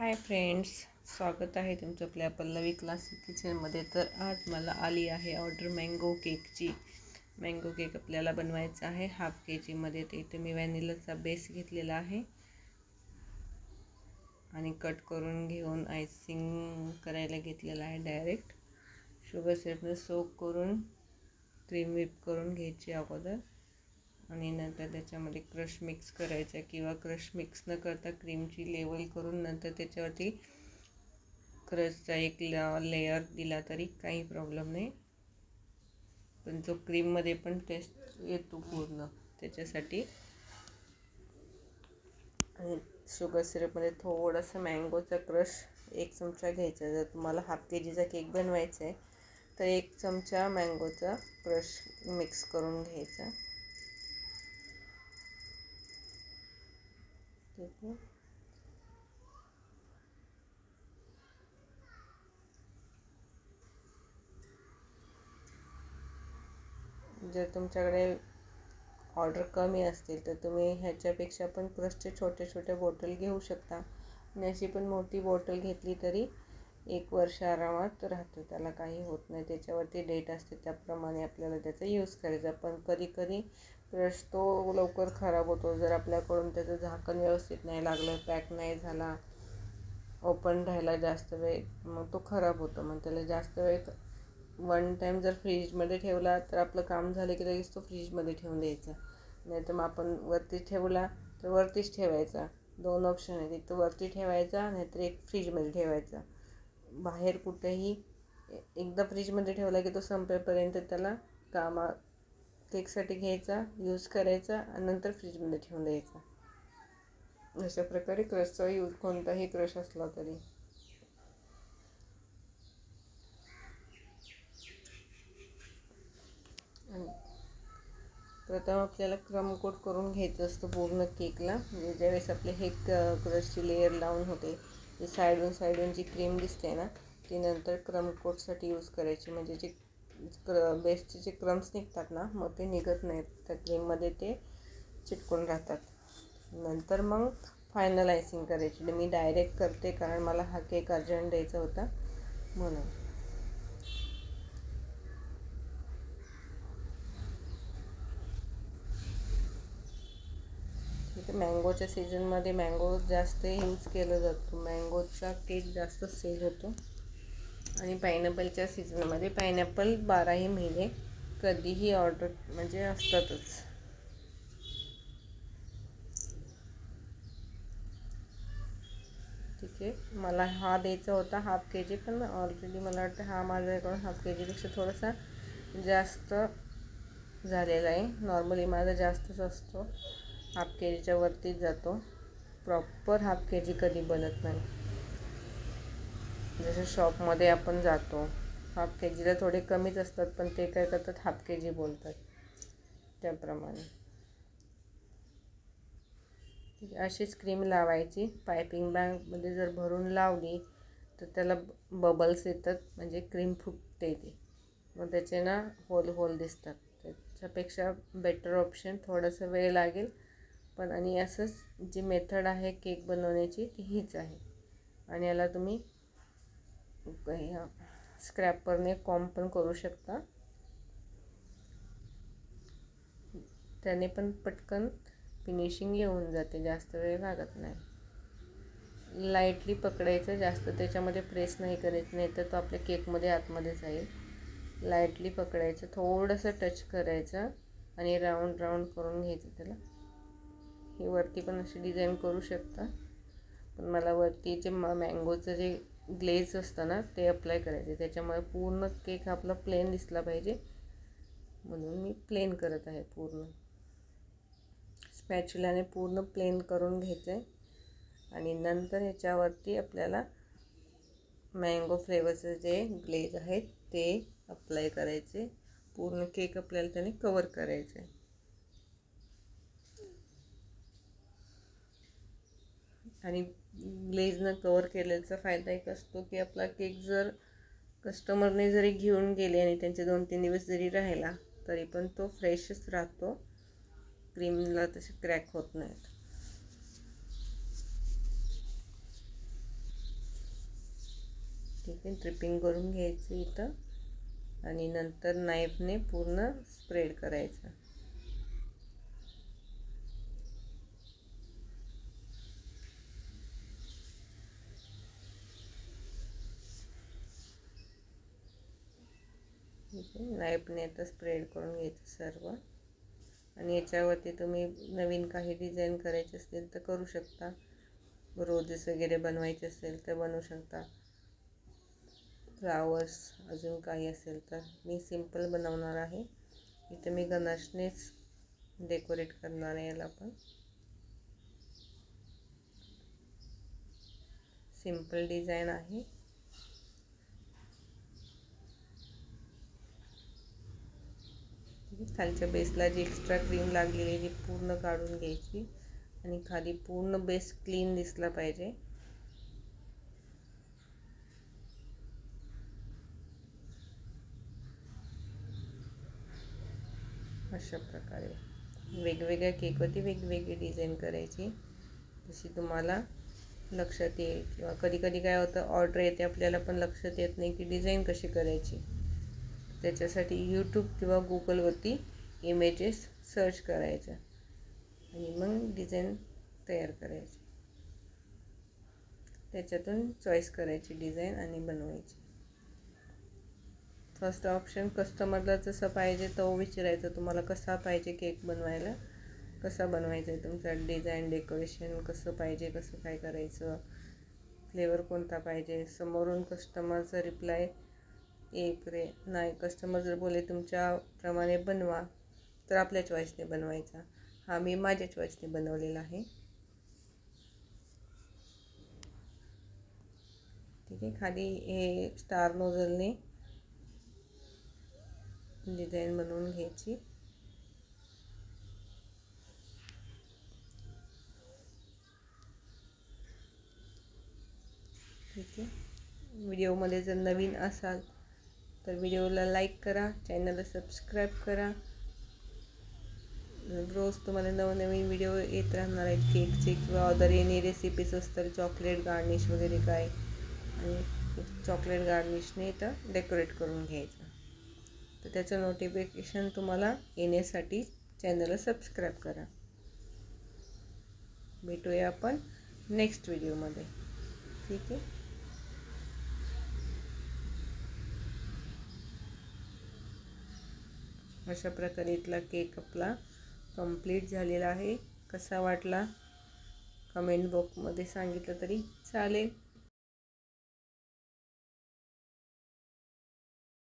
Hi friends स्वागत आहे तुमचं आपल्या पल्लवी क्लासिक किचनमध्ये तर आज मला आली आहे ऑर्डर मँगो केकची मँगो केक आपल्याला बनवायचा आहे. हाफ के जीमध्ये ते इथे मी व्हॅनिलाचा बेस घेतलेला आहे. आणि कट करून घेऊन आयसिंग करायला घेतलेला आहे डायरेक्ट शुगर सिरपने सोप करून क्रीम विप करून घ्यायची अगोदर. आणि नंतर त्याच्यामध्ये क्रश मिक्स करायचा किंवा क्रश मिक्स न करता क्रीमची लेवल करून नंतर त्याच्यावरती क्रशचा एक लेअर दिला तरी काही प्रॉब्लेम नाही. पण जो क्रीममध्ये पण टेस्ट येतो पूर्ण त्याच्यासाठी. आणि शुगर सिरपमध्ये थोडंसं मँगोचा क्रश एक चमचा घ्यायचा जर तुम्हाला हाफ के जीचा केक बनवायचा आहे तर एक चमचा मँगोचा क्रश मिक्स करून घ्यायचा. जर तुमच्याकडे ऑर्डर कमी असतील तर तुम्ही ह्याच्यापेक्षा पण क्रशचे छोटे छोटे बॉटल घेऊ शकता. आणि अशी पण मोठी बॉटल घेतली तरी एक वर्ष आरामात राहतो. त्याला काही होत नाही. त्याच्यावरती डेट असते त्याप्रमाणे आपल्याला त्याचा यूज करायचा. पण कधी कधी ब्रश तो लवकर खराब होतो. जर आपल्याकडून त्याचं झाकण व्यवस्थित नाही लागलं पॅक नाही झाला ओपन राहायला जास्त वेळ मग तो खराब होतो. मग त्याला जास्त वेळ वन टाईम जर फ्रीजमध्ये ठेवला तर आपलं काम झालं की लगेच तो फ्रीजमध्ये ठेवून द्यायचा. नाही तर मग आपण वरती ठेवला तर वरतीच ठेवायचा. दोन ऑप्शन आहेत. एक तर वरती ठेवायचा नाहीतर एक फ्रीजमध्ये ठेवायचा. बाहेर कुठेही एकदा फ्रीजमध्ये ठेवला की तो संपेपर्यंत त्याला कामा केकसाठी घ्यायचा यूज करायचा आणि नंतर फ्रीजमध्ये ठेवून द्यायचा. अशा प्रकारे क्रशचा यूज कोणताही क्रश असला तरी. प्रथम आपल्याला क्रम कोट करून घ्यायचं असतं पूर्ण केकला. म्हणजे ज्यावेळेस आपले हे क्रशची लेअर लावून होते जे साईडून साईडून जी क्रीम दिसते ना ती नंतर क्रम कोटसाठी यूज करायची. म्हणजे जे क्र बेस्टचे जे क्रम्स निघतात ना मग ते निघत नाहीत. त्या क्रीममध्ये ते चिटकून राहतात. नंतर मग फायनल आयसिंग करायची म्हणजे मी डायरेक्ट करते कारण मला हा केक अर्जंट द्यायचा होता म्हणून. मँगोच्या सीझनमध्ये मँगो जास्त यूज केलं जातो. मँगोचा केक जास्त सेल होतो. आणि पायनॅपलच्या सीझनमध्ये पायनॅपल बाराही महिने कधीही ऑर्डर म्हणजे असतातच. ठीक आहे. मला हा द्यायचा होता हाफ के जी पण ऑलरेडी मला वाटतं हा माझ्याकडून हाफ के जीपेक्षा थोडासा जास्त झालेला आहे. नॉर्मली माझा जास्तच असतो. हाफ के जीच्या वरतीच जातो. प्रॉपर हाफ के जी कधी बनत नाही. जसं शॉपमध्ये आपण जातो हाफ के जीला थोडे कमीच असतात पण ते काय करतात हाफ के जी बोलतात. त्याप्रमाणे. अशीच क्रीम लावायची. पायपिंग बॅगमध्ये जर भरून लावली तर त्याला बबल्स येतात म्हणजे क्रीम फुटते ती. मग त्याचे ना होल होल दिसतात. त्याच्यापेक्षा बेटर ऑप्शन थोडंसं वेळ लागेल. पण आणि असंच जी मेथड आहे केक बनवण्याची ती हीच आहे. आणि याला तुम्ही स्क्रॅपरने कॉम पण करू शकता. त्याने पण पटकन फिनिशिंग येऊन जाते जास्त वेळ लागत नाही. लाईटली पकडायचं जास्त त्याच्यामध्ये प्रेस नाही करायचं नाही तर तो आपल्या केकमध्ये आतमध्ये जाईल. लाईटली पकडायचं थोडंसं टच करायचं आणि राऊंड राऊंड करून घ्यायचं त्याला. ही वरती पण अशी डिझाईन करू शकता. पण मला वरती जे मँगोचं जे ग्लेज असतं ना ते अप्लाय करायचे. त्याच्यामुळे पूर्ण केक आपला प्लेन दिसला पाहिजे. म्हणून मी प्लेन करत आहे पूर्ण. स्पॅच्युलाने पूर्ण प्लेन करून घ्यायचं आहे आणि नंतर ह्याच्यावरती आपल्याला मँगो फ्लेवरचं जे ग्लेज आहेत ते अप्लाय करायचे. पूर्ण केक आपल्याला त्याने कवर करायचं आहे आणि ग्लेजनं कवर केल्याचा फायदा एक असतो की आपला केक जर कस्टमरने जरी घेऊन गेले आणि त्यांचे दोन तीन दिवस जरी राहिला तरी पण तो फ्रेशच राहतो. क्रीमला तसे क्रॅक होत नाहीत. ठीक आहे ट्रिपिंग करून घ्यायचं इथं आणि नंतर नाईफने पूर्ण स्प्रेड करायचं. ठीक नाईफने आता स्प्रेड करून घ्यायचं सर्व. आणि याच्यावरती तुम्ही नवीन काही डिझाईन करायचे असतील तर करू शकता. रोजेस वगैरे बनवायचे असेल तर बनवू शकता. फ्लावर्स अजून काही असेल तर मी सिंपल बनवणार आहे. इथे मी गणाशनेच डेकोरेट करणार आहे याला पण. सिंपल डिझाईन आहे. खालच्या बेसला जी एक्स्ट्रा क्रीम लागलेली ती पूर्ण काढून घ्यायची. आणि खाली पूर्ण बेस क्लीन दिसला पाहिजे. अशा प्रकारे. वेगवेगळ्या केकवरती वेगवेगळी डिझाईन करायची. तशी तुम्हाला लक्षात येईल. किंवा कधी कधी काय होतं ऑर्डर येते आपल्याला पण लक्षात येत नाही की डिझाईन कशी करायची. त्याच्यासाठी यूट्यूब किंवा गुगलवरती इमेजेस सर्च करायच्या आणि मग डिझाईन तयार करायची. त्याच्यातून चॉईस करायची डिझाईन आणि बनवायची. फर्स्ट ऑप्शन कस्टमरला जसं पाहिजे तो विचारायचा तुम्हाला कसा पाहिजे केक बनवायला? कसा बनवायचा आहे तुमचा? डिझाईन डेकोरेशन कसं पाहिजे कसं काय करायचं? फ्लेवर कोणता पाहिजे? समोरून कस्टमरचा रिप्लाय एक रे नाही. कस्टमर जर बोले तुमच्याप्रमाणे बनवा तर आपल्या चॉईसने बनवायचा. हा मी माझ्या चॉईसने बनवलेला आहे. ठीक आहे खाली हे स्टार नोझलने डिझाईन बनवून घ्यायची. ठीक आहे. व्हिडिओमध्ये जर नवीन असाल तर व्हिडिओला लाईक करा चॅनलला सबस्क्राईब करा. रोज तुम्हाला नवनवीन व्हिडिओ येत राहणार आहेत केकचे किंवा अदर एनी रेसिपीज असतात चॉकलेट गार्निश वगैरे काय. आणि चॉकलेट गार्निशने इथं डेकोरेट करून घ्यायचं. तर त्याचं नोटिफिकेशन तुम्हाला येण्यासाठी चॅनलला सबस्क्राईब करा. भेटूया आपण नेक्स्ट व्हिडिओमध्ये ठीक आहे? अशा प्रकारे इथला केक आपला कंप्लीट झालेला आहे. कसा वाटला? कमेंट बॉक्समध्ये सांगितलं तरी चालेल.